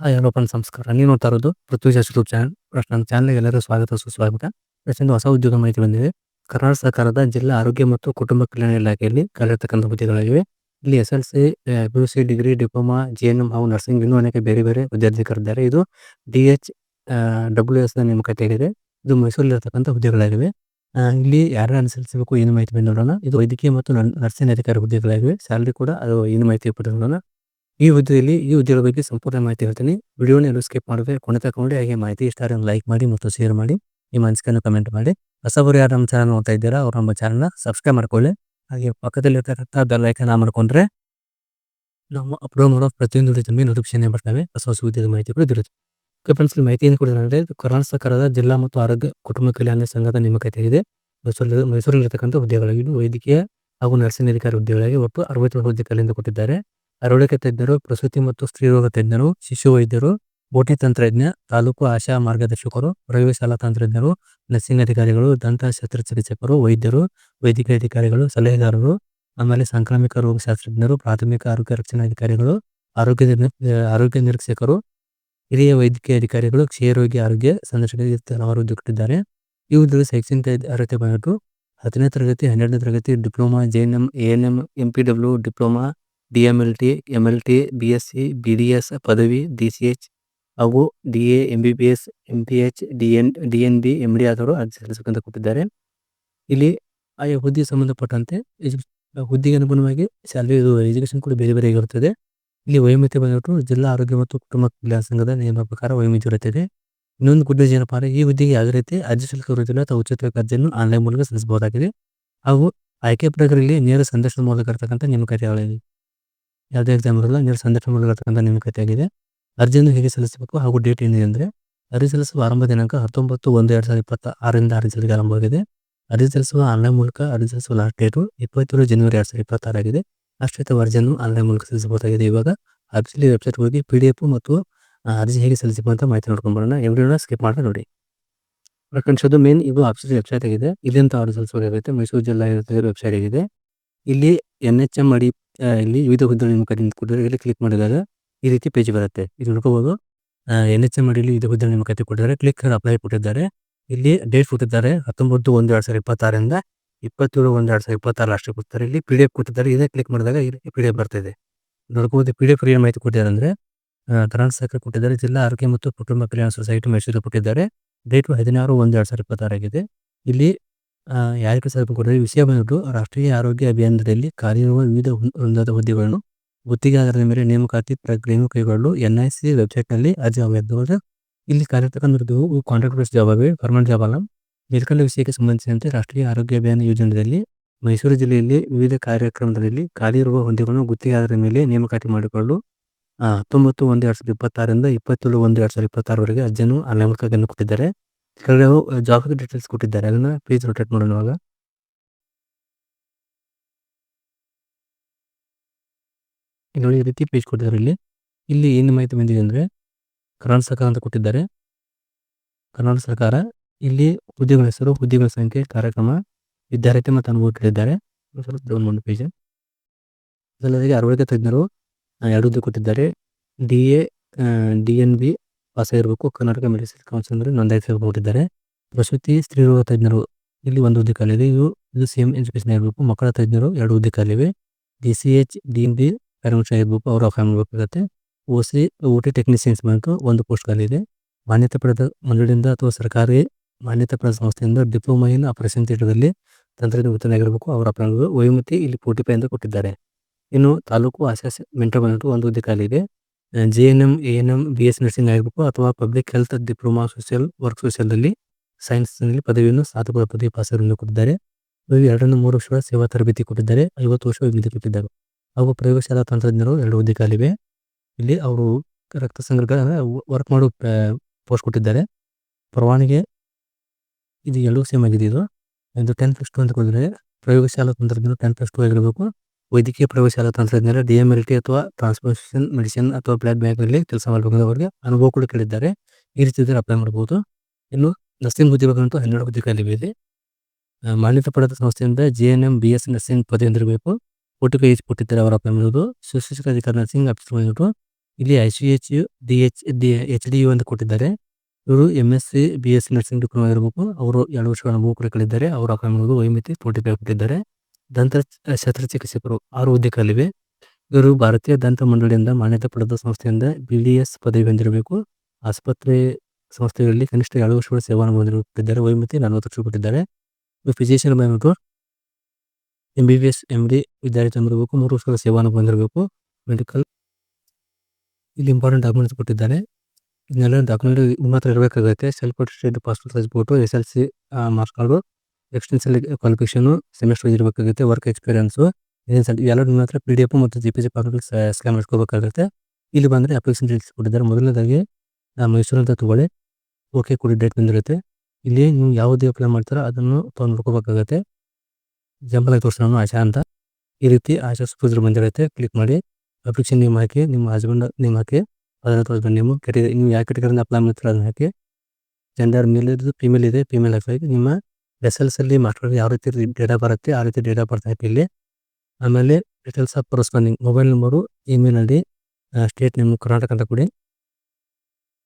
Hi hello friends ನಮಸ್ಕಾರ ನೀವು ನೋಡ್ತಾ ಇರೋದು ಪೃಥ್ವಿ ಯೂಟ್ಯೂಬ್ ಚಾನಲ್ ನನ್ನ ಚಾನಲ್ಗೆ ಎಲ್ಲರೂ ಸ್ವಾಗತ, ಸುಸ್ವಾಗತ. ಫ್ರೆಂಡ್ಸ್ ಹೊಸ ಉದ್ಯೋಗ ಮಾಹಿತಿ ಬಂದಿದೆ. ಕರ್ನಾಟಕ ಸರ್ಕಾರದ ಜಿಲ್ಲಾ ಆರೋಗ್ಯ ಮತ್ತು ಕುಟುಂಬ ಕಲ್ಯಾಣ ಇಲಾಖೆಯಲ್ಲಿ ಕಾರ್ಯತಕ್ಕಂಥ ಹುದ್ದೆಗಳಾಗಿವೆ. ಇಲ್ಲಿ S L C P U C degree, diploma, G N M ಹಾಗೂ ನರ್ಸಿಂಗ್ ಇನ್ನೂ ಅನೇಕ ಬೇರೆ ಬೇರೆ ವಿದ್ಯಾರ್ಥಿ ಕರೆದಿದ್ದಾರೆ ಇದು ಡಿ ಎಚ್ ಡಬ್ಲ್ಯೂ ಎಸ್ ನೇಮಕಾತಿಯಾಗಿದೆ ಇದು ಮೈಸೂರಲ್ಲಿರ್ತಕ್ಕಂಥ ಹುದ್ದೆಗಳಾಗಿವೆ. ಇಲ್ಲಿ ಯಾರ್ಯಾರು ಅನುಸರಿಸಬೇಕು ಏನು ಮಾಹಿತಿ ಬಂದು ನೋಡೋಣ. ಇದು ವೈದ್ಯಕೀಯ ಮತ್ತು ನರ್ಸಿಂಗ್ ಅಧಿಕಾರಿ ಹುದ್ದೆಗಳಾಗಿವೆ. ಸ್ಯಾಲರಿ ಕೂಡ ಅದು ಏನು ಮಾಹಿತಿ ಪಡೆದು ನೋಡೋಣ. ಈ ಹುದ್ದೆಯಲ್ಲಿ ಈ ಹುದ್ದೆಗಳ ಬಗ್ಗೆ ಸಂಪೂರ್ಣ ಮಾಹಿತಿ ಹೇಳ್ತೀನಿ. ವಿಡಿಯೋನ ಎಲ್ಲೂ ಸ್ಕಿಪ್ ಮಾಡಿದೆ ಕೊನೆ ತಗೊಂಡು ಹಾಗೆ ಮಾಹಿತಿ ಇಷ್ಟ ಲೈಕ್ ಮಾಡಿ ಮತ್ತು ಶೇರ್ ಮಾಡಿ. ನಿಮ್ಮ ಅನಿಸಿಕೆಯನ್ನು ಕಮೆಂಟ್ ಮಾಡಿ. ಹೊಸಬರು ಯಾರು ನಮ್ಮ ಚಾನಲ್ ನೋಡ್ತಾ ಇದ್ದೀರಾ, ಅವ್ರು ನಮ್ಮ ಚಾನಲ್ನ ಸಬ್ಸ್ಕ್ರೈಬ್ ಮಾಡ್ಕೊಳ್ಳಿ. ಹಾಗೆ ಪಕ್ಕದಲ್ಲಿ ಇರ್ತಕ್ಕಂಥ ಬೆಲ್ ಐಕನ್ ಆನ್ ಮಾಡ್ಕೊಂಡ್ರೆ ನಮ್ಮ ಅಪ್ಲೋಡ್ ಮಾಡೋ ಪ್ರತಿಯೊಂದು ತುಂಬಿ ನೋಟಿಫಿಕೇಶನ್ ಬರ್ತವೆ. ಹೊಸ ಹೊಸ ಉದ್ಯೋಗ ಮಾಹಿತಿ ಕೂಡ ಇರುತ್ತೆ. ಓಕೆ ಫ್ರೆಂಡ್ಸ್ ಮಾಹಿತಿ ಏನು ಕೊಡಿದ್ರೆ ಕರ್ನಾಟಕ ಸರ್ಕಾರದ ಜಿಲ್ಲಾ ಮತ್ತು ಆರೋಗ್ಯ ಕುಟುಂಬ ಕಲ್ಯಾಣ ಸಂಘದ ನೇಮಕಾತಿ ಇದೆ ಮೈಸೂರಲ್ಲಿ, ಮೈಸೂರಿನಲ್ಲಿರ್ತಕ್ಕಂಥ ಹುದ್ದೆಗಳಾಗಿದ್ದು ವೈದ್ಯಕೀಯ ಹಾಗೂ ನರ್ಸಿಂಗ್ ಅಧಿಕಾರಿ ಹುದ್ದೆಗಳಾಗಿ ಒಟ್ಟು ಅರವತ್ತೇಳು ಹುದ್ದೆ ಕಲಿಯಿಂದ ಕೊಟ್ಟಿದ್ದಾರೆ. ಅರವಳಿಕೆ ತಜ್ಞರು ಪ್ರಸೂತಿ ಮತ್ತು ಸ್ತ್ರೀರೋಗ ತಜ್ಞರು ಶಿಶು ವೈದ್ಯರು ಬೋಟಿ ತಂತ್ರಜ್ಞ, ತಾಲೂಕು ಆಶಾ ಮಾರ್ಗದರ್ಶಕರು ಪ್ರಯೋಗಶಾಲಾ ತಂತ್ರಜ್ಞರು, ನರ್ಸಿಂಗ್ ಅಧಿಕಾರಿಗಳು, ದಂತ ಶಸ್ತ್ರಚಿಕಿತ್ಸಕರು, ವೈದ್ಯರು, ವೈದ್ಯಕೀಯ ಅಧಿಕಾರಿಗಳು, ಸಲಹೆಗಾರರು, ಆಮೇಲೆ ಸಾಂಕ್ರಾಮಿಕ ರೋಗ ಶಾಸ್ತ್ರಜ್ಞರು ಪ್ರಾಥಮಿಕ ಆರೋಗ್ಯ ರಕ್ಷಣಾ ಅಧಿಕಾರಿಗಳು, ಆರೋಗ್ಯ ಆರೋಗ್ಯ ನಿರೀಕ್ಷಕರು, ಹಿರಿಯ ವೈದ್ಯಕೀಯ ಅಧಿಕಾರಿಗಳು, ಕ್ಷಯರೋಗಿ ಆರೋಗ್ಯ ಸಂದರ್ಶಕರಿಗೆ ಹಲವಾರು ಹುದ್ದೆ ಇವುಗಳು ಶೈಕ್ಷಣಿಕ ಅರ್ಹತೆ ಬಂದ್ಬಿಟ್ಟು ಹತ್ತನೇ ತರಗತಿ, ಹನ್ನೆರಡನೇ ತರಗತಿ, diploma, J N M, A N M M P W, diploma D M L T M L T B S C B D S ಪದವಿ ಡಿ ಸಿ ಎಚ್ ಹಾಗೂ D A M B B S M P H D N D N B M D ಆದವರು ಅರ್ಜಿ ಸಲ್ಲಿಸಬೇಕಂತ ಕೊಟ್ಟಿದ್ದಾರೆ. ಇಲ್ಲಿ ಆಯಾ ಹುದ್ದೆಗೆ ಸಂಬಂಧಪಟ್ಟಂತೆ ಹುದ್ದೆಗೆ ಅನುಗುಣವಾಗಿ ಸ್ಯಾಲರಿ ಎಜುಕೇಶನ್ ಕೂಡ ಬೇರೆ ಬೇರೆ ಇರುತ್ತದೆ ಇಲ್ಲಿ ವಯೋಮಿತಿ ಬಂದ್ಬಿಟ್ಟು ಜಿಲ್ಲಾ ಆರೋಗ್ಯ ಮತ್ತು ಕುಟುಂಬ ಕಲ್ಯಾಣ ಸಂಘದ ನಿಯಮ ಪ್ರಕಾರ ವಯೋಮಿತಿ ಇರುತ್ತದೆ. ಇನ್ನೊಂದು ಗುಡ್ ನ್ಯೂಸ್ ಏನಪ್ಪಾ ಅಂದ್ರೆ ಈ ಹುದ್ದೆಗೆ ಯಾವುದೇ ರೀತಿ ಅರ್ಜಿ ಶುಲ್ಕ ಇರುವುದಿಲ್ಲ. ಅಥವಾ ಉಚಿತ ಅರ್ಜಿಯನ್ನು ಆನ್ಲೈನ್ ಮೂಲಕ ಸಲ್ಲಿಸಬಹುದಾಗಿದೆ. ಹಾಗೂ ಆಯ್ಕೆ ಪ್ರಕ್ರಿಯೆಯಲ್ಲಿ ನೇರ ಸಂದರ್ಶನ ಮೂಲಕ ಇರತಕ್ಕಂಥ ನೇಮಕಾತಿಯಾಗಿದೆ ಯಾವುದೇ ಎಕ್ಸಾಮ್ ಇರಲ್ಲ ನೀವು ಸಂದರ್ಶನ ಮೂಲಕ ಕಥೆಯಾಗಿದೆ ಅರ್ಜಿಯನ್ನು ಹೇಗೆ ಸಲ್ಲಿಸಬೇಕು ಹಾಗೂ ಡೇಟ್ ಏನಿದೆ ಅಂದರೆ, ಅರ್ಜಿ ಸಲ್ಲಿಸುವ ಆರಂಭ ದಿನಾಂಕ ಹತ್ತೊಂಬತ್ತು ಒಂದು ಎರಡು ಸಾವಿರದ ಇಪ್ಪತ್ತ ಆರರಿಂದ ಅರ್ಜಿ ಸಲ್ಲಿಕೆ ಆರಂಭವಾಗಿದೆ. ಅರ್ಜಿ ಸಲ್ಲಿಸುವ ಆನ್ಲೈನ್ ಮೂಲಕ ಅರ್ಜಿ ಸಲ್ಲಿಸುವ ಲಾಸ್ಟ್ ಡೇಟು ಇಪ್ಪತ್ತೇಳು ಜನವರಿ ಎರಡು ಸಾವಿರದ ಇಪ್ಪತ್ತಾರಾಗಿದೆ ಅಷ್ಟೇ ಅರ್ಜಿಯನ್ನು ಆನ್ಲೈನ್ ಮೂಲಕ ಸಲ್ಲಿಸಬಹುದಾಗಿದೆ. ಇವಾಗ ಅರ್ಜಿ ವೆಬ್ಸೈಟ್ ಹೋಗಿ ಪಿ ಡಿ ಎಫ್ ಮತ್ತು ಅರ್ಜಿ ಹೇಗೆ ಸಲ್ಲಿಸಬೇಕು ಅಂತ ಮಾಹಿತಿ ನೋಡ್ಕೊಂಡು ಬರೋಣ. ಎವ್ರಿನ ಸ್ಕಿಪ್ ಮಾಡಿ ನೋಡಿ. ಪ್ರಕಟಿಸೋದು ಮೇನ್ ಇದು ಆಫೀಸ್ ವೆಬ್ಸೈಟ್ ಆಗಿದೆ. ಇದೆಂತ ಅರ್ಜಿ ಸಲ್ಲಿಸಬೇಕಾಗುತ್ತೆ. ಮೈಸೂರು ಜಿಲ್ಲಾ ವೆಬ್ಸೈಟ್ ಆಗಿದೆ. ಇಲ್ಲಿ ಎನ್ ಎಚ್ ಎಂ ಅಡಿ ಇಲ್ಲಿ ವಿವಿಧ ಇಲ್ಲಿ ಕ್ಲಿಕ್ ಮಾಡಿದಾಗ ಈ ರೀತಿ ಪೇಜ್ ಬರುತ್ತೆ. ಇದು ನೋಡ್ಕೋಬಹುದು ಎನ್ ಎಚ್ ಎಂ ಅಡಿಯಲ್ಲಿ ವಿವಿಧ ಹುದ್ದೆ ನೇಮಕಾತಿ ಕೊಟ್ಟಿದ್ದಾರೆ. ಕ್ಲಿಕ್ ಅಪ್ಲೈ ಕೊಟ್ಟಿದ್ದಾರೆ. ಇಲ್ಲಿ ಡೇಟ್ ಕೊಟ್ಟಿದ್ದಾರೆ. ಹತ್ತೊಂಬತ್ತು ಒಂದು ಎರಡು ಸಾವಿರದ ಇಪ್ಪತ್ತಾರರಿಂದ ಇಪ್ಪತ್ತೇಳು ಒಂದು ಎರಡು ಸಾವಿರದ ಇಪ್ಪತ್ತಾರು ಲಾಸ್ಟ್ ಕೊಡ್ತಾರೆ. ಇಲ್ಲಿ ಪಿ ಡಿ ಎಫ್ ಕೊಟ್ಟಿದ್ದಾರೆ. ಇದೇ ಕ್ಲಿಕ್ ಮಾಡಿದಾಗ ಇಲ್ಲಿ ಪಿ ಡಿ ಎಫ್ ಬರ್ತಿದೆ ನೋಡ್ಕೋಬೋದು ಪಿ ಡಿ ಎಫ್ ಏನು ಮಾಹಿತಿ ಕೊಟ್ಟಿದ್ದಾರೆ ಅಂದರೆ ಕರ್ನಾಟಕ ಸರ್ಕಾರ ಕೊಟ್ಟಿದ್ದಾರೆ. ಜಿಲ್ಲಾ ಆರೋಗ್ಯ ಮತ್ತು ಕುಟುಂಬ ಕಲ್ಯಾಣ ಸೊಸೈಟಿ ಮೈಸೂರು ಕೊಟ್ಟಿದ್ದಾರೆ. ಡೇಟ್ ಹದಿನಾರು ಒಂದು ಎರಡು ಸಾವಿರದ ಇಪ್ಪತ್ತಾರಾಗಿದೆ ಇಲ್ಲಿ ಯಾರಿಗೆ ಸ್ವಲ್ಪ ಕೊಟ್ಟಿದ್ದಾರೆ ವಿಷಯ ರಾಷ್ಟ್ರೀಯ ಆರೋಗ್ಯ ಅಭಿಯಾನದಲ್ಲಿ ಕಾರ್ಯನಿರ್ವಹ ವಿವಿಧ ವೃಂದದ ಹುದ್ದೆಗಳನ್ನು ಗುತ್ತಿಗೆ ಆಧಾರದ ಮೇಲೆ ನೇಮಕಾತಿ ಪ್ರಕ್ರಿಯೆಯನ್ನು ಕೈಗೊಳ್ಳಲು ಎನ್ ಐ ಸಿ ವೆಬ್ಸೈಟ್ನಲ್ಲಿ ಅರ್ಜಿ ಆಹ್ವಾನಿಸಬಹುದು ಇಲ್ಲಿ ಕಾರ್ಯತಕ್ಕಂಥದ್ದು ಕಾಂಟ್ರಾಕ್ಟ್ ಬೇಸ್ ಜಾಬ್ ಆಗಿ ಪರ್ಮನೆಂಟ್ ಜಾಬ್ ಅಲ್ಲ. ಮೇಲ್ಕಂಡ ವಿಷಯಕ್ಕೆ ಸಂಬಂಧಿಸಿದಂತೆ ರಾಷ್ಟ್ರೀಯ ಆರೋಗ್ಯ ಅಭಿಯಾನ ಯೋಜನೆಯಲ್ಲಿ ಮೈಸೂರು ಜಿಲ್ಲೆಯಲ್ಲಿ ವಿವಿಧ ಕಾರ್ಯಕ್ರಮದಲ್ಲಿ ಕಾರ್ಯನಿರ್ವಹ ಹುದ್ದೆಗಳನ್ನು ಗುತ್ತಿಗೆ ಆಧಾರದ ಮೇಲೆ ನೇಮಕಾತಿ ಮಾಡಿಕೊಳ್ಳಲು ಹತ್ತೊಂಬತ್ತು ಒಂದು ಎರಡು ಸಾವಿರದ ಇಪ್ಪತ್ತಾರರಿಂದ ಇಪ್ಪತ್ತೇಳು ಒಂದು ಎರಡು ಸಾವಿರದ ಇಪ್ಪತ್ತಾರವರೆಗೆ ಅರ್ಜಿಯನ್ನು ಮೂಲಕ ಕೊಟ್ಟಿದ್ದಾರೆ. ಕೆಳಗಡೆ ಜಾಬ್ ಡೀಟೇಲ್ಸ್ ಕೊಟ್ಟಿದ್ದಾರೆ. ಅದನ್ನ ಪೇಜ್ ರೊಟೇಟ್ ಮಾಡೋಣ ಇವಾಗ. ನೋಡಿ ಈ ರೀತಿ ಪೇಜ್ ಕೊಟ್ಟಿದ್ದಾರೆ ಇಲ್ಲಿ. ಇಲ್ಲಿ ಏನು ಮಾಹಿತಿ ಬಂದಿದೆ ಅಂದ್ರೆ, ಕರ್ನಾಟಕ ಸರ್ಕಾರ ಅಂತ ಕೊಟ್ಟಿದ್ದಾರೆ. ಕರ್ನಾಟಕ ಸರ್ಕಾರ ಇಲ್ಲಿ ಹುದ್ದೆಗಳ ಹೆಸರು ಹುದ್ದೆಗಳ ಸಂಖ್ಯೆ, ಕಾರ್ಯಕ್ರಮ, ವಿದ್ಯಾರ್ಥಿ ಮತ್ತು ಅನುಭವ ಕೇಳಿದ್ದಾರೆ. ಒಂದು ಸ್ವಲ್ಪ ಡೌನ್ ಮಾಡಿ ಪೇಜ್ ಅದಲ್ಲದೆ ಅರವಳಿಕೆ ತಜ್ಞರು ಎರಡು ಹುದ್ದೆ ಕೊಟ್ಟಿದ್ದಾರೆ. D A D N B pass ಇರಬೇಕು. ಕರ್ನಾಟಕ ಮೆಡಿಸಿನ್ ಕೌನ್ಸಿಲ್ ಅಂದರೆ ನೋಂದಾಯಿಸಿ ಪ್ರಸೂತಿ, ಸ್ತ್ರೀ ರೋಗ ತಜ್ಞರು, ಇಲ್ಲಿ ಒಂದು ಹುದ್ದೆ ಖಾಲಿದೆ ಇದು. ಇದು ಸೇಮ್ ಎಜುಕೇಶನ್ ಆಗಿರಬೇಕು. ಮಕ್ಕಳ ತಜ್ಞರು ಎರಡು ಹುದ್ದೆ ಖಾಲಿವೆ D C H D N B permission ಆಗಿರ್ಬೇಕು. ಅವರು ಅಫೈ ಮಾಡಬೇಕಾಗುತ್ತೆ O C O T technicians ಬಂತು ಒಂದು ಪೋಸ್ಟ್ ಖಾಲಿ ಇದೆ. ಮಾನ್ಯತೆ ಪಡೆದ ಮಂಡಳಿಯಿಂದ ಅಥವಾ ಸರ್ಕಾರಿ ಮಾನ್ಯತೆ ಪಡೆದ ಸಂಸ್ಥೆಯಿಂದ ಡಿಪ್ಲೊಮಾ ಇನ್ ಆಪರೇಷನ್ ಥಿಯೇಟರ್ದಲ್ಲಿ ತಂತ್ರಜ್ಞ ಆಗಿರಬೇಕು. ಅವರ ಅಪ್ಲೈ ವಯೋಮಿತಿ ಇಲ್ಲಿ ಫೋರ್ಟಿ ಫೈವ್ ಅಂತ ಕೊಟ್ಟಿದ್ದಾರೆ. ಇನ್ನು ತಾಲೂಕು ಆಶಾ ಮೆಂಟರ್ ಬಂದ್ಬಿಟ್ಟು ಒಂದು ಹುದ್ದೆ ಖಾಲಿ ಇದೆ. J N M N M B S nursing ಆಗಿರಬೇಕು ಅಥವಾ public health diploma social work ಸೈನ್ಸ್ನಲ್ಲಿ ಪದವಿಯನ್ನು ಸ್ನಾತಕೋತ್ತರ ಪದವಿ ಪಾಸ್ ಆಗಿರೋದನ್ನು ಕೊಟ್ಟಿದ್ದಾರೆ ಎರಡರಿಂದ ಮೂರು ವರ್ಷಗಳ ಸೇವಾ ತರಬೇತಿ ಕೊಟ್ಟಿದ್ದಾರೆ. ಐವತ್ತು ವರ್ಷ ವಿಮಿತಿ ಕೊಟ್ಟಿದ್ದಾರೆ ಹಾಗೂ ಪ್ರಯೋಗಶಾಲಾ ತಂತ್ರಜ್ಞರು ಎರಡು ಹುದ್ದೆ ಕಾಲಿವೆ ಇಲ್ಲಿ ಅವರು ರಕ್ತ ಸಂಗ್ರಹ ವರ್ಕ್ ಮಾಡೋ ಪೋಸ್ಟ್ ಕೊಟ್ಟಿದ್ದಾರೆ. ಪರವಾನಿಗೆ ಇದು ಎರಡು ಸೇಮ್ ಆಗಿದೆ ಇದು. ಇದು ಟೆನ್ ಪ್ಲಸ್ ಟು ಅಂತ ಕೊಟ್ಟಿದ್ದಾರೆ. ಪ್ರಯೋಗಶಾಲಾ ತಂತ್ರಜ್ಞರು ಟೆನ್ ಪ್ಲಸ್ ಟು ಆಗಿರಬೇಕು. ವೈದ್ಯಕೀಯ ಪ್ರಯೋಗಶಾಲಾ ತಂತ್ರಜ್ಞರ ಡಿ ಎಂ ಎಲ್ ಟಿ ಅಥವಾ ಟ್ರಾನ್ಸ್ಪೋರ್ಟೇಷನ್ ಮೆಡಿಸಿನ್ ಅಥವಾ ಬ್ಲಡ್ ಬ್ಯಾಂಕ್ನಲ್ಲಿ ಕೆಲಸ ಮಾಡಬೇಕಂದವರಿಗೆ ಅನುಭವ ಕೂಡ ಕೇಳಿದ್ದಾರೆ. ಈ ರೀತಿ ಇದ್ರೆ ಅಪ್ಲೈ ಮಾಡಬಹುದು. ಇನ್ನು ನರ್ಸಿಂಗ್ ಹುದ್ದೆಗಳಂತೂ ಹನ್ನೆರಡು ಹುದ್ದೆ ಖಾಲಿ ಇದೆ. ಆ, ಮಾನ್ಯತೆ ಪಡೆದ ಸಂಸ್ಥೆಯಿಂದ J N M B S nursing ಪದವಿ ಹೊಂದಿರಬೇಕು. ಒಟ್ಟು ಏಜ್ ಕೊಟ್ಟಿದ್ದಾರೆ ಅವರ ಅಪ್ಲೈ ಮಾಡೋದು ಸುಶಿಕ್ಷಿತ ಅಧಿಕಾರಿ ನರ್ಸಿಂಗ್ ಆಫೀಸರ್ ಬಂದ್ಬಿಟ್ಟು ಇಲ್ಲಿ I C H D H D H D U ಅಂತ ಕೊಟ್ಟಿದ್ದಾರೆ. ಇವರು M S C B S C nursing diploma ಇರಬೇಕು ಅವರು ಎರಡು ವರ್ಷಗಳ ಅನುಭವ ಕೂಡ ಕಲಿದ್ದಾರೆ ಅವರು ಅಕಾಡೆಮಿಗಳು ವೈಮಿತಿ ಫೋರ್ಟಿ ಕೊಟ್ಟಿದ್ದಾರೆ. ದಂತ ಶಸ್ತ್ರಚಿಕಿತ್ಸೆ ಆರು ಹುದ್ದೆಗಳಿವೆ ಇವರು ಭಾರತೀಯ ದಂತ ಮಂಡಳಿಯಿಂದ ಮಾನ್ಯತೆ ಪಡೆದ ಸಂಸ್ಥೆಯಿಂದ ಬಿ ಡಿ ಎಸ್ ಪದವಿ ಹೊಂದಿರಬೇಕು. ಆಸ್ಪತ್ರೆ ಸಂಸ್ಥೆಗಳಲ್ಲಿ ಕನಿಷ್ಠ ಎರಡು ವರ್ಷಗಳ ಸೇವಾ ಹೊಂದಿರುತ್ತಿದ್ದಾರೆ. ವೈಮತಿ ನಲವತ್ತು ವರ್ಷ ಕೊಟ್ಟಿದ್ದಾರೆ. ಫಿಸಿಷಿಯನ್ ಬಂದ್ಬಿಟ್ಟು M B B S M D ವಿದ್ಯಾರ್ಥಿ ಹೊಂದಿರಬೇಕು. ಮೂರು ವರ್ಷಗಳ ಸೇವಾ ಹೊಂದಿರಬೇಕು. ಮೆಡಿಕಲ್ ಇಲ್ಲಿ ಇಂಪಾರ್ಟೆಂಟ್ ಡಾಕ್ಯುಮೆಂಟ್ಸ್ ಕೊಟ್ಟಿದ್ದಾರೆ. ಇದನ್ನೆಲ್ಲ ಡಾಕ್ಯುಮೆಂಟ್ ನಿಮ್ಮ ಹತ್ರ ಇರಬೇಕಾಗುತ್ತೆ. Self attested passport size photo S L C marks card extension qualification semester ಇರಬೇಕಾಗುತ್ತೆ ವರ್ಕ್ ಎಕ್ಸ್ಪೀರಿಯನ್ಸು ಎಲ್ಲರೂ ನಿಮ್ಮ ಹತ್ರ ಪಿ ಡಿ ಎಫ್ ಮತ್ತು J P G format scan ಮಾಡ್ಕೋಬೇಕಾಗುತ್ತೆ. ಇಲ್ಲಿ ಬಂದರೆ ಅಪ್ಲಿಕೇಶನ್ ಡೇಟ್ಸ್ ಕೊಟ್ಟಿದ್ದಾರೆ. ಮೊದಲನೇದಾಗಿ ಮೈಸೂರು ಅಂತ ತೊಗೊಳ್ಳಿ. ಓಕೆ ಕೊಡಿ ಡೇಟ್ ಬಂದಿರುತ್ತೆ. ಇಲ್ಲಿ ನೀವು ಯಾವುದೇ ಅಪ್ಲೈ ಮಾಡ್ತಾರೋ, ಅದನ್ನು ತೊಗೊಂಡು ನೋಡ್ಕೋಬೇಕಾಗುತ್ತೆ ಆಗಿ ತೋರಿಸೋಣ ಆಶಾ ಅಂತ. ಈ ರೀತಿ ಆಶಾ ಸೂಪರ್ ಬಂದಿರುತ್ತೆ. ಕ್ಲಿಕ್ ಮಾಡಿ ಅಪ್ಲಿಕೇಶನ್ ನೇಮ್ ಹಾಕಿ, ನಿಮ್ಮ ಹಸ್ಬೆಂಡ್ ನೇಮ್ ಹಾಕಿ ಅದನ್ನು ಹಸ್ಬೆಂಡ್ ನೀವು ಕೆಟಗರಿ ನೀವು ಯಾವ ಕೆಟಗರಿಂದ ಅಪ್ಲೈ ಮಾಡ್ತೀರ ಅದನ್ನು ಹಾಕಿ. ಜೆಂಡರ್ ಮೇಲ್ ಇರೋದು ಫಿಮೇಲ್ ಇದೆ ಫಿಮೇಲ್ ಹಾಕಿ ನಿಮ್ಮ ಎಸ್ ಅಲ್ಲಿ ಯಾವ ರೀತಿ ಡೇಟಾ ಬರುತ್ತೆ ಆ ರೀತಿ ಡೇಟಾ ಬರ್ತಾ ಇಲ್ಲಿ. ಆಮೇಲೆ details of corresponding mobile number email ಅಲ್ಲಿ ಸ್ಟೇಟ್ ನಿಮ್ಮ ಕರ್ನಾಟಕ ಅಂತ ಕೊಡಿ.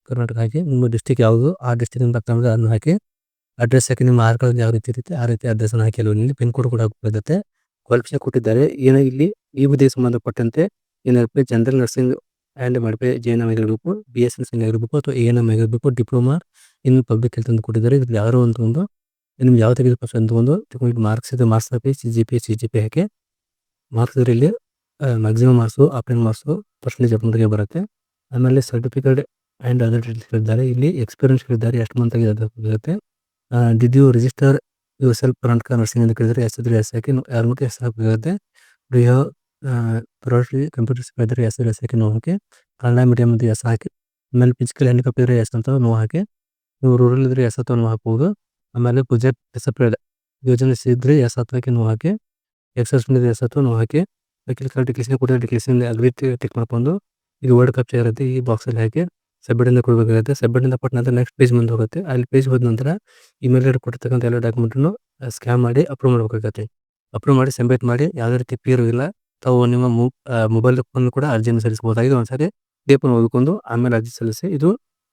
ಕರ್ನಾಟಕ ಹಾಕಿ, ನಿಮ್ಮ ಡಿಸ್ಟಿಕ್ ಯಾವುದು, ಆ ಡಿಸ್ಟಿಕ್ ತಕ್ಕಂಗೆ ಅದನ್ನು ಹಾಕಿ ಅಡ್ರೆಸ್ ಹಾಕಿ, ನಿಮ್ಮ ಕಾರ್ಡ್ ಯಾವ ರೀತಿ ಇರುತ್ತೆ ಆ ರೀತಿ ಅಡ್ರೆಸ್ ಅನ್ನು ಹಾಕಿ ಅಲ್ಲಿ ಪಿನ್ ಕೋಡ್ ಕೂಡ ಬರುತ್ತೆ ಕ್ವಾಲಿಫಿಕೇಶನ್ ಕೊಟ್ಟಿದ್ದಾರೆ. ಏನೋ ಇಲ್ಲಿ ಈ ಹುದ್ದೆಗೆ ಸಂಬಂಧಪಟ್ಟಂತೆ ಏನಾಗುತ್ತೆ general nursing and ಮಾಡಿಪೆ J N M ಆಗಿರಬೇಕು ಬಿ ಎಸ್ ಎನ್ ಸಿಂಗ್ ಆಗಿರಬೇಕು ಅಥವಾ ಎ ಎನ್ ಎಂ ಆಗಿರಬೇಕು ಡಿಪ್ಲೊಮಾ ಇನ್ ಪಬ್ಲಿಕ್ ಹೆಲ್ತ್ ಅಂತ ಕೊಟ್ಟಿದ್ದಾರೆ. ಇದ್ರಲ್ಲಿ ಯಾರೋ ಅಂತ ಒಂದು ನಿಮ್ಗೆ ಯಾವ ತೆಗೆದು ಅಂತ ಒಂದು ತಗೊಂಡು ಮಾರ್ಕ್ಸ್ ಇದೆ ಮಾರ್ಕ್ಸ್ ಹಾಕಿ C G P C G P ಹಾಕಿ ಮಾರ್ಕ್ಸ್ ಇಲ್ಲಿ maximum marks option marks percentage ಅಪ್ರಿಗೆ ಬರುತ್ತೆ. ಆಮೇಲೆ ಸರ್ಟಿಫಿಕೇಟ್ ಆ್ಯಂಡ್ ಅದರ್ ಇದ್ದಾರೆ. ಇಲ್ಲಿ ಎಕ್ಸ್ಪೀರಿಯನ್ಸ್ ಇದ್ದಾರೆ. ಎಷ್ಟು ಮಂತ್ ಆಗಿದೆ ಅದು ಬರುತ್ತೆ did you register yourself Karnataka nursing ಅಂತ ಕೇಳಿದರೆ ಎಸ್ ಇದ್ರೆ ಎಸ್ ಹಾಕಿ, ಯಾರ ಮುಖ್ಯ ಎಸ್ ಹಾಕಬೇಕಾಗುತ್ತೆ. ಡು ಯು ಪ್ರೊಡಕ್ಟ್ಲಿ ಕಂಪ್ಯೂಟರ್ಸ್ ಇದ್ದರೆ ಎಸ್ ಎಸ್ ಹಾಕಿ ನೋವು ಹಾಕಿ. ಕನ್ನಡ ಮೀಡಿಯಮ್ ಅಂತ ಎಸ್ ಹಾಕಿ. ಆಮೇಲೆ ಫಿಸಿಕಲ್ ಹ್ಯಾಂಡಿಕಪ್ ಇದ್ರೆ ಎಸ್ ಅಂತ ನೋವು ಹಾಕಿ. ನೀವು ರೂರಲ್ ಇದ್ದರೆ ಎಸ್ ಅಂತ ನೋವು ಹಾಕ್ಬೋದು. ಆಮೇಲೆ ಪೂಜೆ ಡಿಸಪ್ಲೇಡ್ ಯೋಜನೆ ಇದ್ರೆ ಎಸ್ ಹತ್ತಕ್ಕೆ ನೋವು ಹಾಕಿ, ಎಕ್ಸಸ್ ಮೇಲೆ ಎಸ್ ಅಥವಾ ನೋವು ಹಾಕಿ, ವಕೀಲ ಕರೆಕ್ಟ್ ಡಿಕ್ಲೇಷನ್ ಕೊಟ್ಟರೆ ಡಿಕ್ಲೇಷನ್ ಅಗ್ರಿ ಟಿಕ್ ಮಾಡ್ಕೊಂಡು ಇದು ವರ್ಡ್ ಚೇರ್ ಇರುತ್ತೆ ಈ ಬಾಕ್ಸಲ್ಲಿ ಹಾಕಿ ಸಬ್ಮಿಟ್ ಇಂದ ಕೊಡಬೇಕಾಗುತ್ತೆ. ಸಬ್ಮಿಟ್ ಇಂದ ಕೊಟ್ಟ ನಂತರ ನೆಕ್ಸ್ಟ್ ಪೇಜ್ ಮುಂದೆ ಹೋಗುತ್ತೆ. ಅಲ್ಲಿ ಪೇಜ್ ಹೋದ ನಂತರ ಇಮೇಲ್ ಐಡಿ ಕೊಟ್ಟಿರ್ತಕ್ಕಂಥ ಎಲ್ಲ ಡಾಕ್ಯುಮೆಂಟನ್ನು ಸ್ಕ್ಯಾನ್ ಮಾಡಿ ಅಪ್ರೂವ್ ಮಾಡಬೇಕಾಗುತ್ತೆ. ಅಪ್ರೂವ್ ಮಾಡಿ ಸಬ್ಮಿಟ್ ಮಾಡಿ, ಯಾವುದೇ ರೀತಿ ಪೀರು ಇಲ್ಲ, ತಾವು ನಿಮ್ಮ ಮೊಬೈಲ್ ಫೋನ್ ಕೂಡ ಅರ್ಜಿಯನ್ನು ಸಲ್ಲಿಸಬಹುದಾಗಿದೆ. ಒಂದ್ಸರಿ ಪೇಪರ್ ಓದ್ಕೊಂಡು ಆಮೇಲೆ ಅರ್ಜಿ ಸಲ್ಲಿಸಿ, ಇದು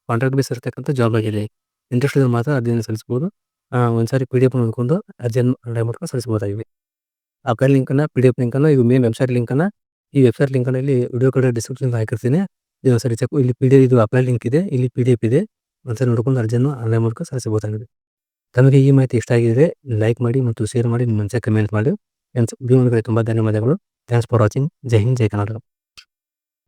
ಕಾಂಟ್ರಾಕ್ಟ್ ಬೇಸ್ ಇರತಕ್ಕಂಥ ಜಾಬ್ ಆಗಿದೆ. ಇಂಟ್ರೆಸ್ಟ್ ಇದ್ರೆ ಮಾತ್ರ ಅರ್ಜಿಯನ್ನು ಸಲ್ಲಿಸಬಹುದು. ಒಂದ್ಸಾರಿ ಪಿ ಡಿ ಎಫ್ ನೋಡ್ಕೊಂಡು ಅರ್ಜಿಯನ್ನು ಡೌನ್ಲೋಡ್ ಮಾಡ್ಕೊಂಡು ಸಲ್ಲಿಸಬಹುದಾಗಿದೆ ಆ ಫೈಲ್ ಲಿಂಕನ್ನು ಪಿ ಡಿ ಎಫ್ ಲಿಂಕನ್ನು ಇವು ಮೇನ್ ವೆಬ್ಸೈಟ್ ಲಿಂಕನ್ನು ಈ ವೆಬ್ಸೈಟ್ ಲಿಂಕನ್ನು ಇಲ್ಲಿ ವಿಡಿಯೋ ಕಡೆ ಡಿಸ್ಕ್ರಿಪ್ಷನ್ ಹಾಕಿರ್ತೀನಿ. ನೀವು ಒಂದ್ಸರಿ ಚೆಕ್ ಇಲ್ಲಿ ಪಿ ಡಿ ಇದು ಅಪ್ಲೈ ಲಿಂಕ್ ಇದೆ, ಇಲ್ಲಿ ಪಿ ಡಿ ಎಫ್ ಇದೆ. ಒಂದ್ಸರಿ ನೋಡ್ಕೊಂಡು ಅರ್ಜಿಯನ್ನು ಆನ್ಲೈನ್ ಮೂಲಕ ಸಲ್ಲಿಸಬಹುದಾಗಿದೆ ತಮಗೆ ಈ ಮಾಹಿತಿ ಇಷ್ಟ ಆಗಿದ್ರೆ ಲೈಕ್ ಮಾಡಿ ಮತ್ತು ಶೇರ್ ಮಾಡಿ ನಿಮ್ಮ ಕಮೆಂಟ್ ಮಾಡಿ. ಫ್ರೆಂಡ್ಸ್ ತುಂಬ ಧನ್ಯವಾದಗಳು. Thanks for watching Jai Hind, Jai Karnataka.